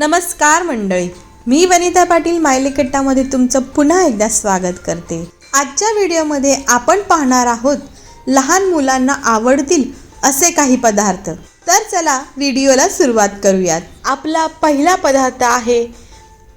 नमस्कार मंडळी. मी वनिता पाटील मायलेकट्टामध्ये तुमचं पुन्हा एकदा स्वागत करते. आजच्या व्हिडिओमध्ये आपण पाहणार आहोत लहान मुलांना आवडतील असे काही पदार्थ. तर चला व्हिडिओला सुरुवात करूयात. आपला पहिला पदार्थ आहे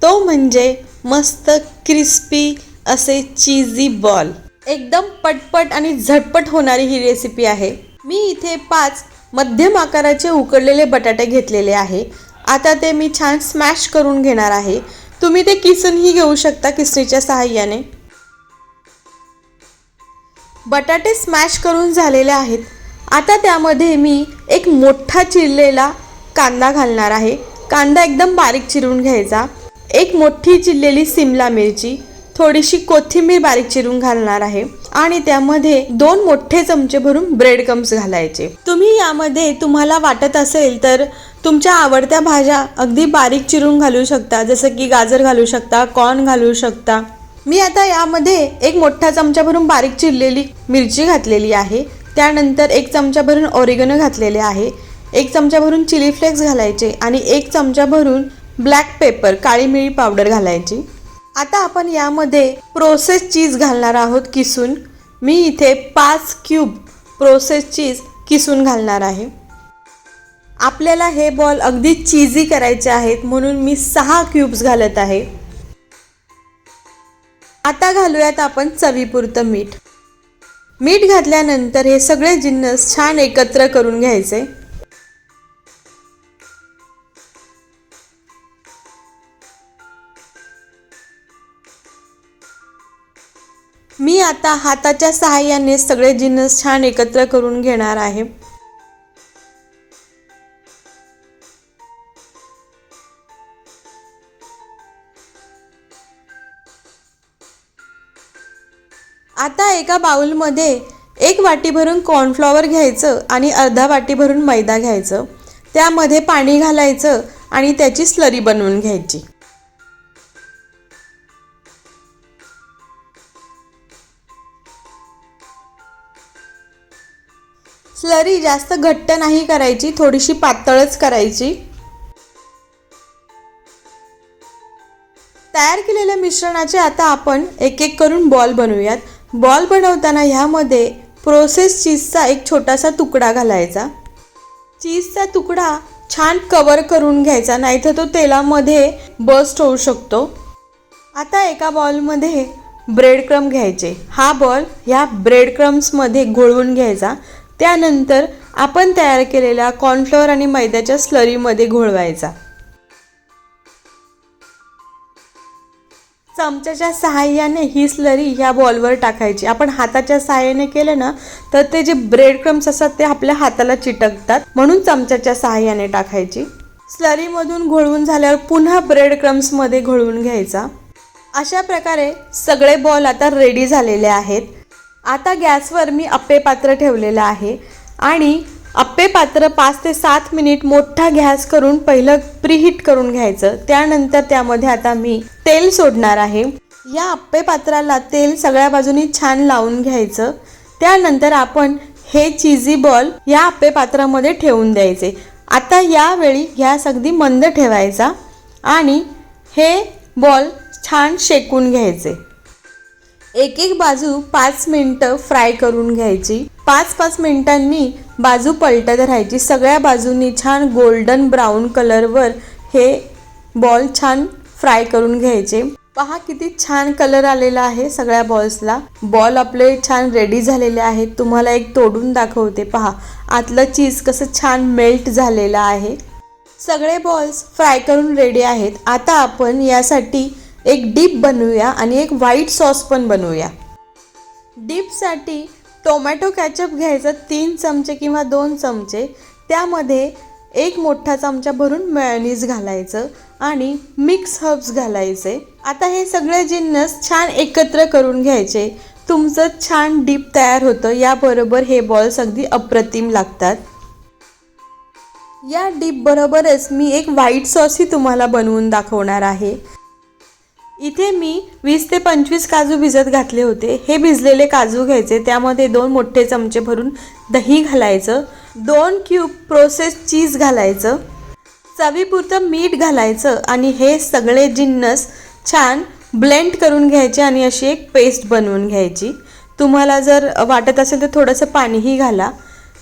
तो म्हणजे मस्त क्रिस्पी असे चीजी बॉल. एकदम पटपट आणि झटपट होणारी ही रेसिपी आहे. मी इथे पाच मध्यम आकाराचे उकडलेले बटाटे घेतलेले आहे. आता ते मी छान स्मॅश करून घेणार आहे. तुम्ही ते किसूनही घेऊ शकता किसणीच्या सहाय्याने. बटाटे स्मॅश करून झालेले आहेत. आता त्यामध्ये मी एक मोठा चिरलेला कांदा घालणार आहे. कांदा एकदम बारीक चिरून घ्यायचा. एक मोठी चिरलेली सिमला मिरची थोडीशी कोथिंबीर बारीक चिरून घालणार आहे आणि त्यामध्ये दोन मोठे चमचे भरून ब्रेड कम्स घालायचे. तुम्ही यामध्ये तुम्हाला वाटत असेल तर तुमच्या आवडत्या भाज्या अगदी बारीक चिरून घालू शकता जसं की गाजर घालू शकता कॉर्न घालू शकता. मी आता यामध्ये एक मोठा चमचा भरून बारीक चिरलेली मिरची घातलेली आहे. त्यानंतर एक चमचा भरून ओरिगनो घातलेले आहे. एक चमचा भरून चिली फ्लेक्स घालायचे आणि एक चमचा भरून ब्लॅक पेपर काळी मिरी पावडर घालायची. आता आपण यामध्ये प्रोसेस चीज घालणार आहोत किसून. मी इथे पाच क्यूब प्रोसेस चीज किसून घालणार आहे. आपल्याला हे बॉल अगदी चीजी करायचे आहेत म्हणून मी सहा क्यूब्स घालत आहे. आता घालूयात आपण चवीपुरतं मीठ. मीठ घातल्यानंतर हे सगळे जिन्नस छान एकत्र करून घ्यायचे. मी आता हाताच्या सहाय्याने सगळे जिन्नस छान एकत्र करून घेणार आहे. आता एका बाउलमध्ये एक वाटी भरून कॉर्नफ्लॉवर घ्यायचं आणि अर्धा वाटी भरून मैदा घ्यायचं. त्यामध्ये पाणी घालायचं आणि त्याची स्लरी बनवून घ्यायची. स्लरी जास्त घट्ट नाही करायची थोडीशी पातळच करायची. तयार केलेल्या मिश्रणाचे आता आपण एक एक करून बॉल बनवूयात. बॉल बनवताना ह्यामध्ये प्रोसेस चीजचा एक छोटासा तुकडा घालायचा. चीजचा तुकडा छान कवर करून घ्यायचा नाहीतर तो तेलामध्ये बस्ट होऊ शकतो. आता एका बॉलमध्ये ब्रेड क्रम घ्यायचे. हा बॉल ह्या ब्रेड क्रम्समध्ये घोळवून घ्यायचा. त्यानंतर आपण तयार केलेल्या कॉर्नफ्लोअर आणि मैद्याच्या स्लरीमध्ये घोळवायचा. चमच्याच्या सहाय्याने ही स्लरी ह्या बॉलवर टाकायची. आपण हाताच्या सहाय्याने केलं ना तर ते जे ब्रेड क्रम्स असतात ते आपल्या हाताला चिटकतात. म्हणून चमच्याच्या सहाय्याने टाकायची. स्लरीमधून घोळवून झाल्यावर पुन्हा ब्रेड क्रम्समध्ये घोळवून घ्यायचा. अशा प्रकारे सगळे बॉल आता रेडी झालेले आहेत. आता गॅसवर मी अप्पे पात्र ठेवलेलं आहे. आणि अप्पे पात्र पाच ते सात मिनिट मोठा गॅस करून पहिलं प्रीहीट करून घ्यायचं. त्यानंतर त्यामध्ये आता मी तेल सोडणार आहे. या अप्पे पात्राला तेल सगळ्या बाजूनी छान लावून घ्यायचं. त्यानंतर आपण हे चिझी बॉल या अप्पे पात्रामध्ये ठेवून द्यायचे. आता यावेळी गॅस अगदी मंद ठेवायचा आणि हे बॉल छान शेकून घ्यायचे. एक एक बाजू पाच मिनटं फ्राय करून घ्यायची. पाच पाच मिनिटांनी बाजू पलटत राहायची. सगळ्या बाजूंनी छान गोल्डन ब्राऊन कलरवर हे बॉल छान फ्राय करून घ्यायचे. पहा किती छान कलर आलेला आहे सगळ्या बॉल्सला बॉल आपले छान रेडी झालेले आहेत. तुम्हाला एक तोडून दाखवते. पहा आतलं चीज कसं छान मेल्ट झालेलं आहे. सगळे बॉल्स फ्राय करून रेडी आहेत. आता आपण यासाठी एक डीप बनवूया आणि एक व्हाईट सॉस पण बनवूया. डीपसाठी टोमॅटो कॅचअप घ्यायचं तीन चमचे किंवा दोन चमचे. त्यामध्ये एक मोठा चमचा भरून मेयोनीज घालायचं आणि मिक्स हर्ब्स घालायचे. आता हे सगळे जिन्नस छान एकत्र करून घ्यायचे. तुमचं छान डीप तयार होतं याबरोबर हे बॉल्स अगदी अप्रतिम लागतात. या डीप बरोबरच मी एक व्हाईट सॉसही तुम्हाला बनवून दाखवणार आहे. इथे मी वीस ते पंचवीस काजू भिजत घातले होते. हे भिजलेले काजू घ्यायचे. त्यामध्ये दोन मोठे चमचे भरून दही घालायचं. दोन क्यूब प्रोसेस चीज घालायचं. चवीपुरतं मीठ घालायचं. आणि हे सगळे जिन्नस छान ब्लेंड करून घ्यायचे आणि अशी एक पेस्ट बनवून घ्यायची. तुम्हाला जर वाटत असेल तर थोडंसं पाणीही घाला.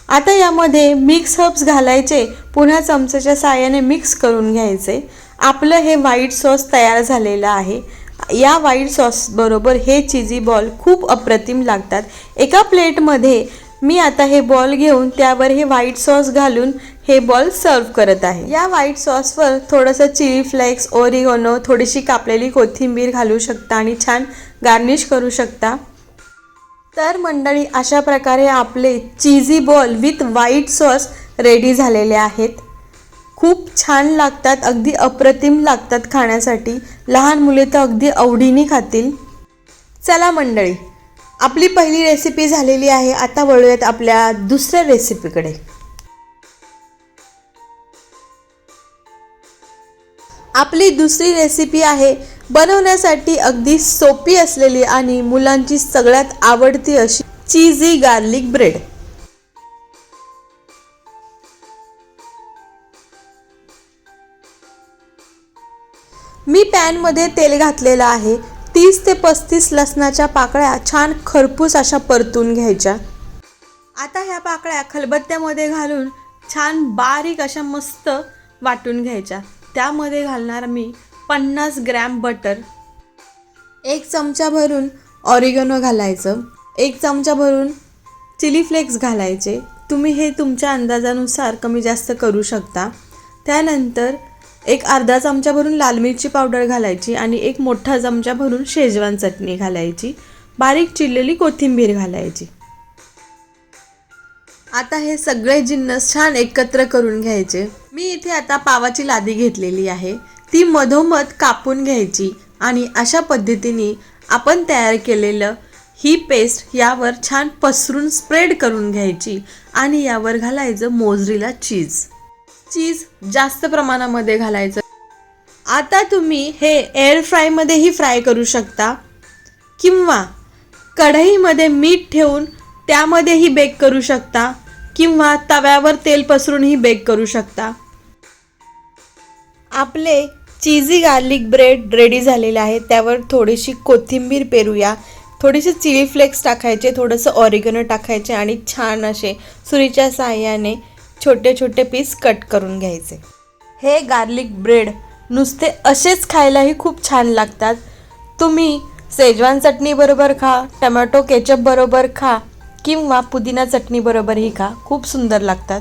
आता यामध्ये मिक्स हर्ब्स घालायचे. पुन्हा चमच्याच्या साह्याने मिक्स करून घ्यायचे. आपलं हे व्हाईट सॉस तयार झालेलं आहे. या व्हाईट सॉसबरोबर हे चिजी बॉल खूप अप्रतिम लागतात. एका प्लेटमध्ये मी आता हे बॉल घेऊन त्यावर हे व्हाईट सॉस घालून हे बॉल सर्व करत आहे. या व्हाईट सॉसवर थोडंसं चिली फ्लेक्स ओरिगोनो थोडीशी कापलेली कोथिंबीर घालू शकता आणि छान गार्निश करू शकता. तर मंडळी अशा प्रकारे आपले cheesy ball with white sauce ready झालेले आहेत. खूप छान लागतात अगदी अप्रतिम लागतात खाण्यासाठी. लहान मुले तर अगदी आवडीने खातील. चला मंडळी आपली पहिली रेसिपी झालेली आहे. आता वळूयात आपल्या दुसऱ्या रेसिपीकडे आपली दुसरी रेसिपी आहे बनवण्यासाठी अगदी सोपी असलेली आणि मुलांची सगळ्यात आवडती अशी चीझी गार्लिक ब्रेड मी पॅनमध्ये तेल घातलेलं आहे. तीस ते पस्तीस लसणाच्या पाकळ्या छान खरपूस अशा परतून घ्यायच्या. आता ह्या पाकळ्या खलबत्त्यामध्ये घालून छान बारीक अशा मस्त वाटून घ्यायच्या. त्यामध्ये घालणार मी पन्नास ग्रॅम बटर. एक चमचा भरून ऑरिगनो घालायचं. एक चमचा भरून चिली फ्लेक्स घालायचे. तुम्ही हे तुमच्या अंदाजानुसार कमी जास्त करू शकता. त्यानंतर एक अर्धा चमचा भरून लाल मिरची पावडर घालायची आणि एक मोठा चमचा भरून शेजवान चटणी घालायची. बारीक चिरलेली कोथिंबीर घालायची. आता हे सगळे जिन्नस छान एकत्र करून घ्यायचे. मी इथे आता पावाची लादी घेतलेली आहे. ती मधोमध कापून घ्यायची आणि अशा पद्धतीने आपण तयार केलेलं ही पेस्ट यावर छान पसरून स्प्रेड करून घ्यायची आणि यावर घालायचं मोजरीला चीज. चीज जास्त प्रमाणामध्ये घालायचं. आता तुम्ही हे एअर फ्रायमध्येही फ्राय करू शकता. किंवा कढईमध्ये मीठ ठेवून त्यामध्येही बेक करू शकता. किंवा तव्यावर तेल पसरूनही बेक करू शकता. आपले चीजी गार्लिक ब्रेड रेडी झालेले आहे. त्यावर थोडीशी कोथिंबीर पेरूया. थोडेसे चिली फ्लेक्स टाकायचे थोडंसं ऑरिगनो टाकायचे आणि छान असे सुरीच्या साह्याने छोटे छोटे पीस कट करून घ्यायचे. हे गार्लिक ब्रेड नुसते असेच खायलाही खूप छान लागतात. तुम्ही सेजवान चटणीबरोबर खा टमॅटो केचप बरोबर खा किंवा पुदिना चटणीबरोबरही खा खूप सुंदर लागतात.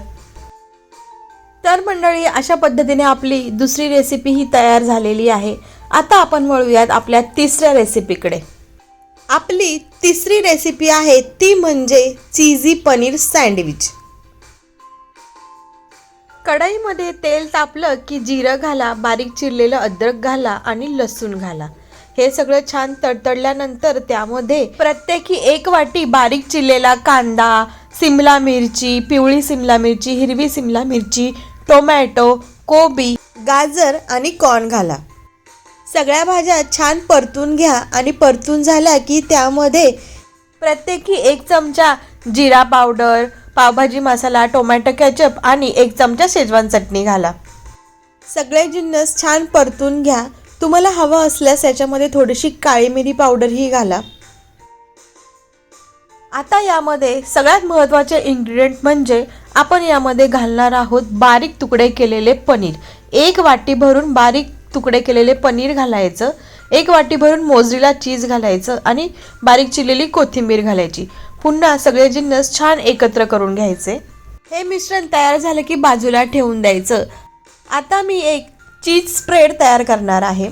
तर मंडळी अशा पद्धतीने आपली दुसरी रेसिपी ही तयार झालेली आहे. आता आपण वळूयात आपल्या तिसऱ्या रेसिपीकडे आपली तिसरी रेसिपी आहे ती म्हणजे चीझी पनीर सँडविच. कढईमध्ये तेल तापलं की जिरं घाला बारीक चिरलेलं अद्रक घाला आणि लसूण घाला. हे सगळं छान तडतडल्यानंतर त्यामध्ये प्रत्येकी एक वाटी बारीक चिरलेला कांदा सिमला मिरची पिवळी सिमला मिरची हिरवी सिमला मिरची टोमॅटो कोबी गाजर आणि कॉर्न घाला. सगळ्या भाज्या छान परतून घ्या आणि परतून झाल्या की त्यामध्ये प्रत्येकी एक चमचा जिरा powder pav bhaji masala tomato ketchup आणि एक चमचा शेजवान चटणी घाला. सगळे जिन्नस छान परतून घ्या. तुम्हाला हवं असल्यास याच्यामध्ये थोडीशी काळी मिरी पावडरही घाला. आता यामध्ये सगळ्यात महत्त्वाचे इन्ग्रेडियंट म्हणजे आपण यामध्ये घालणार आहोत बारीक तुकडे केलेले पनीर. एक वाटी भरून बारीक तुकडे केलेले पनीर घालायचं. एक वाटी भरून मोजरीला चीज घालायचं आणि बारीक चिरलेली कोथिंबीर घालायची. पुन्हा सगळे जिन्नस छान एकत्र करून घ्यायचे. हे मिश्रण तयार झालं की बाजूला ठेवून द्यायचं. आता मी एक चीज स्प्रेड तयार करणार आहे.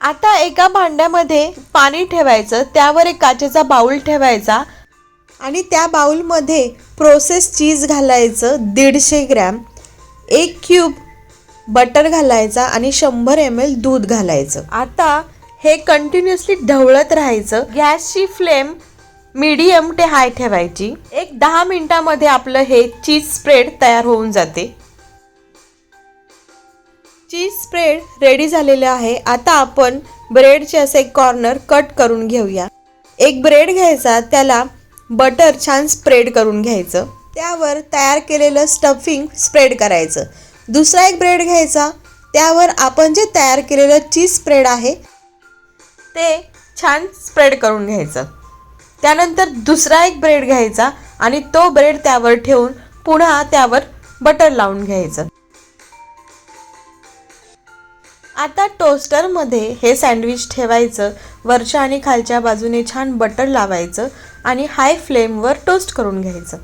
आता एका भांड्यामध्ये पाणी ठेवायचं त्यावर एक काचेचा बाऊल ठेवायचा आणि त्या बाऊलमध्ये प्रोसेस चीज घालायचं दीडशे ग्रॅम एक क्यूब बटर घालायचा आणि शंभर एम एल दूध घालायचं. आता हे कंटिन्युअसली ढवळत राहायचं. गॅसची फ्लेम मीडियम ते हाय ठेवायची. एक दहा मिनिटामध्ये आपलं हे चीज स्प्रेड तयार होऊन जाते. चीज स्प्रेड रेडी झालेलं आहे. आता आपण ब्रेडचे असे कॉर्नर कट करून घेऊया. एक ब्रेड घ्यायचा त्याला बटर छान स्प्रेड करून घ्यायचं. त्यावर तयार केलेलं स्टफिंग स्प्रेड करायचं. दुसरा एक ब्रेड घ्यायचा त्यावर आपण जे तयार केलेलं चीज स्प्रेड आहे ते छान स्प्रेड करून घ्यायचं. त्यानंतर दुसरा एक ब्रेड घ्यायचा आणि तो ब्रेड त्यावर ठेवून पुन्हा त्यावर बटर लावून घ्यायचं. आता टोस्टरमध्ये हे सँडविच ठेवायचं वरच्या आणि खालच्या बाजूने छान बटर लावायचं आणि हाय फ्लेमवर टोस्ट करून घ्यायचं.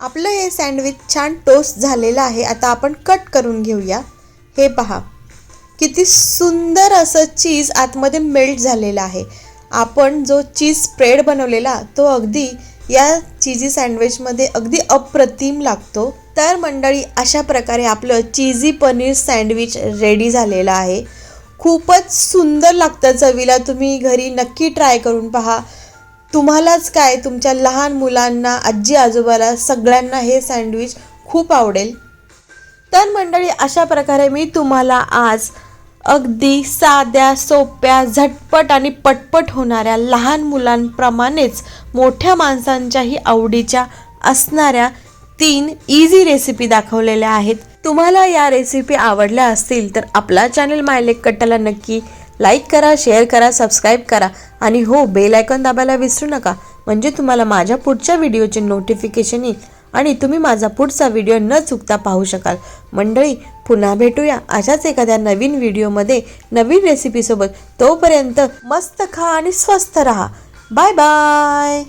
आपलं हे सँडविच छान टोस्ट झालेलं आहे आता आपण कट करून घेऊया. हे पहा किती सुंदर असं चीज आतमध्ये मेल्ट झालेलं आहे. आपण जो चीज स्प्रेड बनवलेला तो अगदी या चीजी सँडविचमध्ये अगदी अप्रतिम लागतो. तर मंडळी अशा प्रकारे आपलं चीजी पनीर सँडविच रेडी झालेलं आहे. खूपच सुंदर लागतं चवीला तुम्ही घरी नक्की ट्राय करून पहा. तुम्हालाच काय तुमच्या लहान मुलांना आजी आजोबाला सगळ्यांना हे सँडविच खूप आवडेल. तर मंडळी अशा प्रकारे मी तुम्हाला आज अगदी साध्या सोप्या झटपट आणि पटपट होणाऱ्या लहान मुलांप्रमाणेच मोठ्या माणसांच्याही आवडीच्या असणाऱ्या तीन इझी रेसिपी दाखवलेल्या आहेत. तुम्हाला या रेसिपी आवडल्या असतील तर आपला चॅनल मायलेक कट्टाला नक्की लाईक करा शेअर करा सबस्क्राईब करा आणि हो बेल आयकॉन दाबायला विसरू नका. म्हणजे तुम्हाला माझ्या पुढच्या व्हिडिओचे नोटिफिकेशन येईल. आणि तुम्ही माझा पुढचा व्हिडिओ न चुकता पाहू शकाल. मंडळी पुन्हा भेटूया अशाच एखाद्या नवीन व्हिडिओमध्ये नवीन रेसिपीसोबत तोपर्यंत मस्त खा आणि स्वस्त रहा. Bye bye